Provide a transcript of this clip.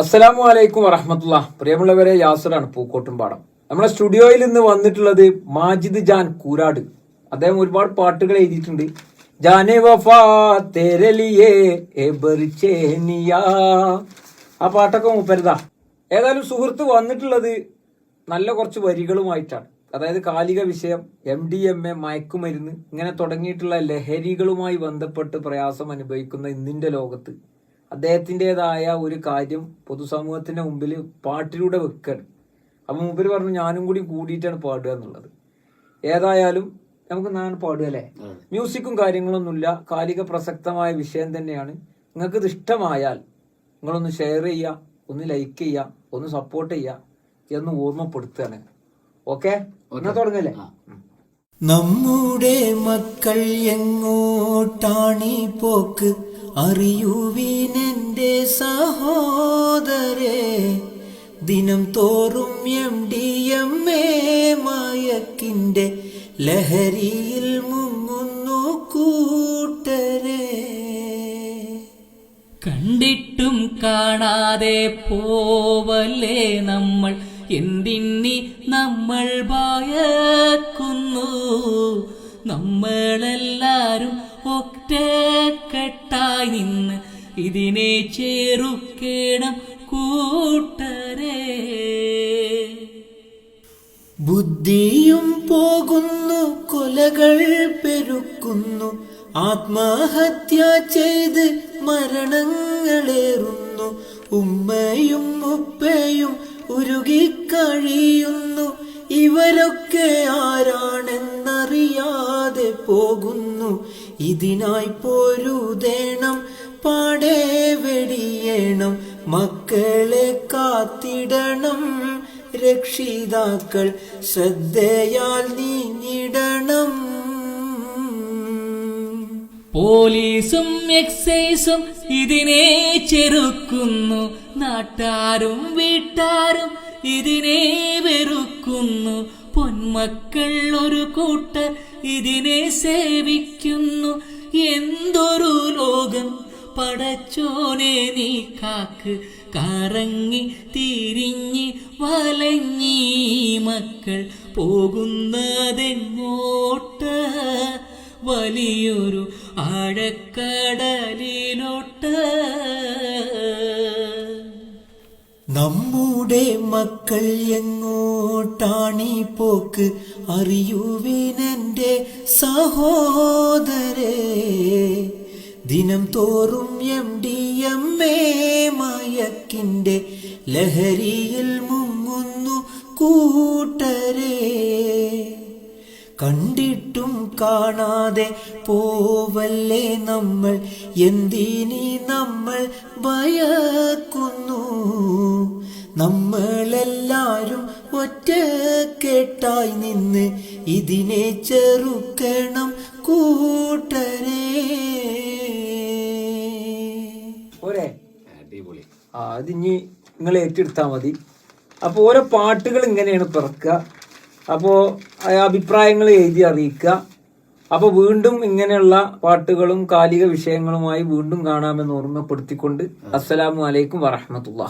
അസ്സലാമു അലൈക്കും വറഹമത്തുള്ള പ്രിയമുള്ളവരെ യാസറാണ് പൂക്കോട്ടുംപാടം നമ്മുടെ സ്റ്റുഡിയോയിൽ ഇന്ന് വന്നിട്ടുള്ളത് മാജിദ് ജാൻ കൂരാട്. അദ്ദേഹം ഒരുപാട് പാട്ടുകൾ എഴുതിയിട്ടുണ്ട്. ജാനെ വഫാ തെരലിയേ ആ പാട്ടൊക്കെ മൂപ്പരുതാ. ഏതായാലും സുഹൃത്ത് വന്നിട്ടുള്ളത് നല്ല കുറച്ച് വരികളുമായിട്ടാണ്. അതായത് കാലിക വിഷയം എം ഡി എം എ മയക്കുമരുന്ന് ഇങ്ങനെ തുടങ്ങിയിട്ടുള്ള ലഹരികളുമായി ബന്ധപ്പെട്ട് പ്രയാസം അനുഭവിക്കുന്ന ഇന്നിന്റെ ലോകത്ത്. അദ്ദേഹത്തിന്റെതായ ഒരു കാര്യം പൊതുസമൂഹത്തിന്റെ മുമ്പിൽ പാട്ടിലൂടെ വെക്കാണ്. അപ്പം മുമ്പിൽ പറഞ്ഞു ഞാനും കൂടി കൂടിയിട്ടാണ് പാടുക എന്നുള്ളത്. ഏതായാലും നമുക്ക് നാണ് പാടുക അല്ലേ? മ്യൂസിക്കും കാര്യങ്ങളൊന്നുമില്ല. കാലിക പ്രസക്തമായ വിഷയം തന്നെയാണ്. നിങ്ങൾക്ക് ഇത് ഇഷ്ടമായാൽ നിങ്ങളൊന്ന് ഷെയർ ചെയ്യുക ഒന്ന് ലൈക്ക് ചെയ്യുക ഒന്ന് സപ്പോർട്ട് ചെയ്യുക എന്ന് ഓർമ്മപ്പെടുത്തുകയാണ്. ഓക്കെ എന്നാ തുടങ്ങല്ലേ? നമ്മുടെ മക്കൾ എങ്ങോട്ടാണീ പോക്ക്? അറിയുവിനെന്റെ സഹോദരെ ദിനം തോറും എം ഡി എം എ മയക്കിന്റെ ലഹരിയിൽ മുങ്ങുന്നു കൂട്ടരെ. കണ്ടിട്ടും കാണാതെ പോവല്ലേ നമ്മൾ? എന്തിന്നി നമ്മൾ ഭയക്കുന്നു? നമ്മളെല്ലാരും ഒറ്റക്കെട്ടായി നിന്ന് ഇതിനെ ചേറുക്കേണം കൂട്ടരേ. ബുദ്ധിയും പോകുന്നു കൊലകൾ പെരുക്കുന്നു ആത്മഹത്യ ചെയ്ത് മരണങ്ങളേറുന്നു ഉമ്മയും ഉപ്പയും ഉരുകിക്കഴിയുന്നു ഇവരൊക്കെ ആരാണെന്നറിയാതെ പോകുന്നു. ഇതിനായി പൊരുതേണം പാടേ വെടിയേണം. മക്കളെ കാത്തിടണം രക്ഷിതാക്കൾ ശ്രദ്ധയാൽ നീങ്ങിടണം. പോലീസും എക്സൈസും ഇതിനെ ചെറുക്കുന്നു. നാട്ടാരും വീട്ടാരും ഇതിനെ വെറുക്കുന്നു. പൊന്മക്കൾ ഒരു കൂട്ട ഇതിനെ സേവിക്കുന്നു. എന്തൊരു ലോകം പടച്ചോനെ നീ കാക്ക്. കറങ്ങി തിരിഞ്ഞ് വലഞ്ഞി മക്കൾ പോകുന്നതെങ്ങോട്ട്? വലിയൊരു ആഴക്കടലിലോട്ട്. നമ്മുടെ മക്കൾ എങ്ങോട്ടാണീ പോക്ക് അറിയുവിനെന്റെ സഹോദരേ. ദിനം തോറും എം ഡി എം എ മയക്കിന്റെ ലഹരിയിൽ മുങ്ങുന്നു കൂട്ടരേ. കണ്ടിട്ടും കാണാതെ പോവല്ലേ നമ്മൾ? എന്തിനി നമ്മൾ ഭയക്കുന്നു? നമ്മളെല്ലാരും ഒറ്റ കേട്ടായി നിന്ന് ഇതിനെ ചെറുക്കണം കൂട്ടരേ. പോരെ? ആ അതിഞ്ഞി നിങ്ങൾ ഏറ്റെടുത്താൽ മതി. അപ്പോൾ ഓരോ പാട്ടുകൾ ഇങ്ങനെയാണ് പിറക്കുക. അപ്പോൾ അഭിപ്രായങ്ങൾ എഴുതി അറിയിക്കുക. അപ്പോൾ വീണ്ടും ഇങ്ങനെയുള്ള പാട്ടുകളും കാലിക വിഷയങ്ങളുമായി വീണ്ടും കാണാമെന്ന് ഓർമ്മപ്പെടുത്തിക്കൊണ്ട് അസ്സലാമു അലൈക്കും വറഹമത്തുള്ള